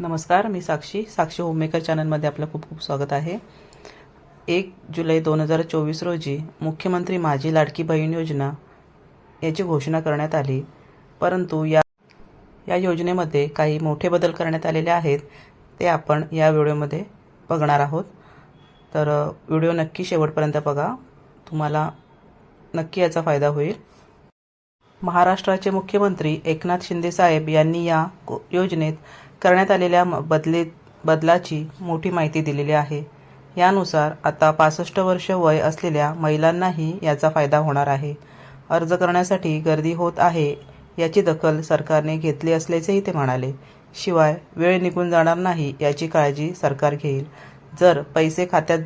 नमस्कार मी साक्षी. साक्षी होममेकर चॅनलमध्ये आपलं खूप खूप स्वागत आहे. एक जुलै दोन हजार चोवीस रोजी मुख्यमंत्री माझी लाडकी बहीण योजना याची घोषणा करण्यात आली. परंतु या या योजनेमध्ये काही मोठे बदल करण्यात आलेले आहेत ते आपण या व्हिडिओमध्ये बघणार आहोत. तर व्हिडिओ नक्की शेवटपर्यंत बघा. तुम्हाला नक्की याचा फायदा होईल. महाराष्ट्राचे मुख्यमंत्री एकनाथ शिंदे साहेब यांनी या को- योजनेत करण्यात आलेल्या म- बदले बदलाची मोठी माहिती दिलेली आहे. यानुसार आता पासष्ट वर्ष वय असलेल्या महिलांनाही याचा फायदा होणार आहे. अर्ज करण्यासाठी गर्दी होत आहे याची दखल सरकारने घेतली असल्याचेही ते म्हणाले. शिवाय वेळ निघून जाणार नाही याची काळजी सरकार घेईल. जर पैसे खात्यात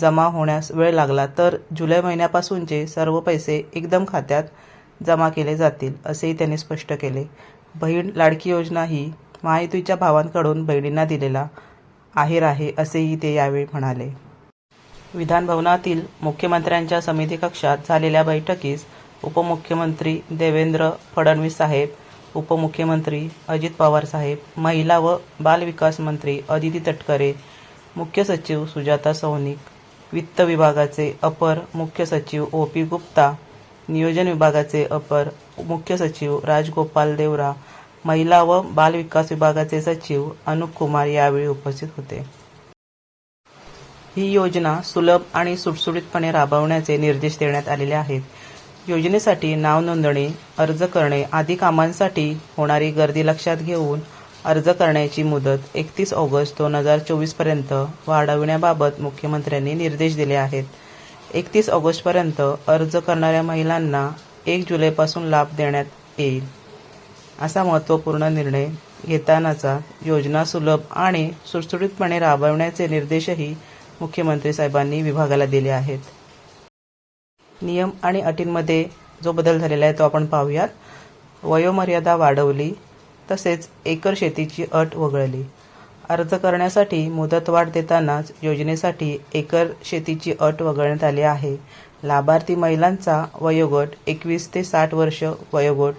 जमा होण्यास वेळ लागला तर जुलै महिन्यापासूनचे सर्व पैसे एकदम खात्यात जमा केले जातील असेही त्यांनी स्पष्ट केले. बहीण लाडकी योजना ही महायुतीच्या भावांकडून बहिणींना दिलेला आहेर आहे असेही ते यावेळी म्हणाले. विधानभवनातील मुख्यमंत्र्यांच्या समिती कक्षात झालेल्या बैठकीस उपमुख्यमंत्री देवेंद्र फडणवीस साहेब उपमुख्यमंत्री अजित पवार साहेब महिला व बालविकास मंत्री अदिती तटकरे मुख्य सचिव सुजाता सौनिक वित्त विभागाचे अपर मुख्य सचिव ओ पी गुप्ता नियोजन विभागाचे अपर मुख्य सचिव राजगोपाल देवरा महिला व बालविकास विभागाचे सचिव अनुप कुमार यावेळी उपस्थित होते. ही योजना सुलभ आणि सुटसुटीतपणे राबवण्याचे निर्देश देण्यात आलेले आहेत. योजनेसाठी नाव नोंदणी अर्ज करणे आदी कामांसाठी होणारी गर्दी लक्षात घेऊन अर्ज करण्याची मुदत एकतीस ऑगस्ट दोन हजार चोवीसपर्यंत वाढविण्याबाबत मुख्यमंत्र्यांनी निर्देश दिले आहेत. एकतीस ऑगस्टपर्यंत अर्ज करणाऱ्या महिलांना एक जुलैपासून लाभ देण्यात येईल. असा महत्त्वपूर्ण निर्णय घेतानाचा योजना सुलभ आणि सुटसुटीतपणे राबवण्याचे निर्देशही मुख्यमंत्री साहेबांनी विभागाला दिले आहेत. नियम आणि अटींमध्ये जो बदल झालेला आहे तो आपण पाहूयात. वयोमर्यादा वाढवली तसेच एकर शेतीची अट वगळली. अर्ज करण्यासाठी मुदतवाढ देतानाच योजनेसाठी एकर शेतीची अट वगळण्यात आली आहे. लाभार्थी महिलांचा वयोगट एकवीस ते साठ वर्ष वयोगट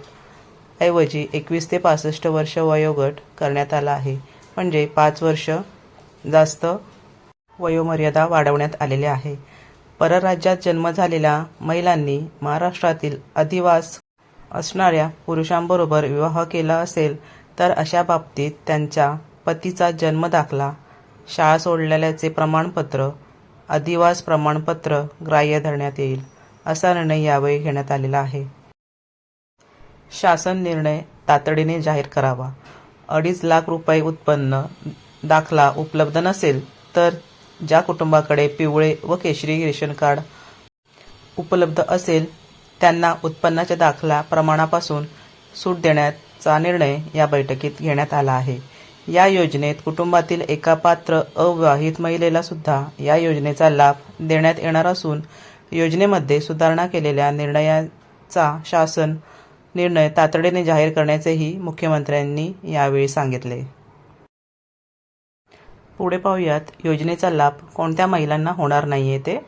ऐवजी एकवीस ते पासष्ट वर्ष वयोगट करण्यात आला आहे. म्हणजे पाच वर्ष जास्त वयोमर्यादा वाढवण्यात आलेल्या आहे. परराज्यात जन्म झालेल्या महिलांनी महाराष्ट्रातील अधिवास असणाऱ्या पुरुषांबरोबर विवाह केला असेल तर अशा बाबतीत त्यांच्या पतीचा जन्म दाखला. शाळा सोडलेल्याचे प्रमाणपत्र अधिवास प्रमाणपत्र ग्राह्य धरण्यात येईल असा निर्णय यावेळी घेण्यात आलेला आहे. शासन निर्णय तातडीने जाहीर करावा. अडीच लाख रुपये उत्पन्न दाखला उपलब्ध नसेल तर ज्या कुटुंबाकडे पिवळे व केशरी रेशन कार्ड उपलब्ध असेल त्यांना उत्पन्नाच्या दाखला प्रमाणापासून सूट देण्याचा निर्णय या बैठकीत घेण्यात आला आहे. या योजनेत कुटुंबातील एका पात्र अविवाहित महिलेला सुद्धा या योजनेचा लाभ देण्यात येणार असून योजनेमध्ये सुधारणा केलेल्या निर्णयाचा शासन निर्णय तातडीने जाहीर करण्याचेही मुख्यमंत्र्यांनी यावेळी सांगितले. पुढे पाहूयात योजनेचा लाभ कोणत्या महिलांना होणार नाही आहे ते.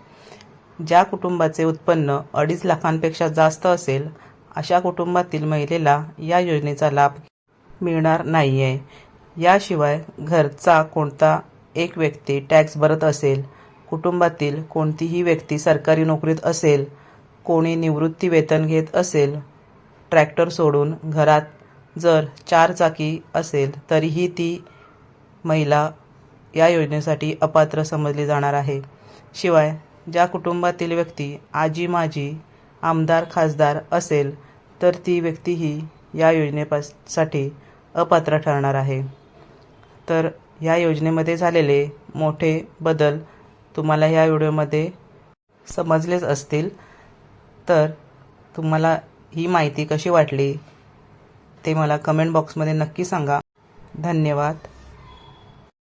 ज्या कुटुंबाचे उत्पन्न अडीच लाखांपेक्षा जास्त असेल अशा कुटुंबातील महिलेला या योजनेचा लाभ मिळणार नाही आहे याशिवाय घरचा कोणता एक व्यक्ती टॅक्स भरत असेल कुटुंबातील कोणतीही व्यक्ती सरकारी नोकरीत असेल कोणी निवृत्ती वेतन घेत असेल ट्रॅक्टर सोडून घरात जर चार चाकी असेल तरीही ती महिला या योजनेसाठी अपात्र समजली जाणार आहे. शिवाय ज्या कुटुंबातील व्यक्ती आजी माजी आमदार खासदार असेल तर ती व्यक्तीही या योजनेपासाठी अपात्र ठरणार आहे. तर या योजनेमध्ये झालेले मोठे बदल तुम्हाला ह्या व्हिडिओमध्ये समजलेच असतील. तर तुम्हाला ही माहिती कशी वाटली ते मला कमेंट बॉक्समध्ये नक्की सांगा. धन्यवाद.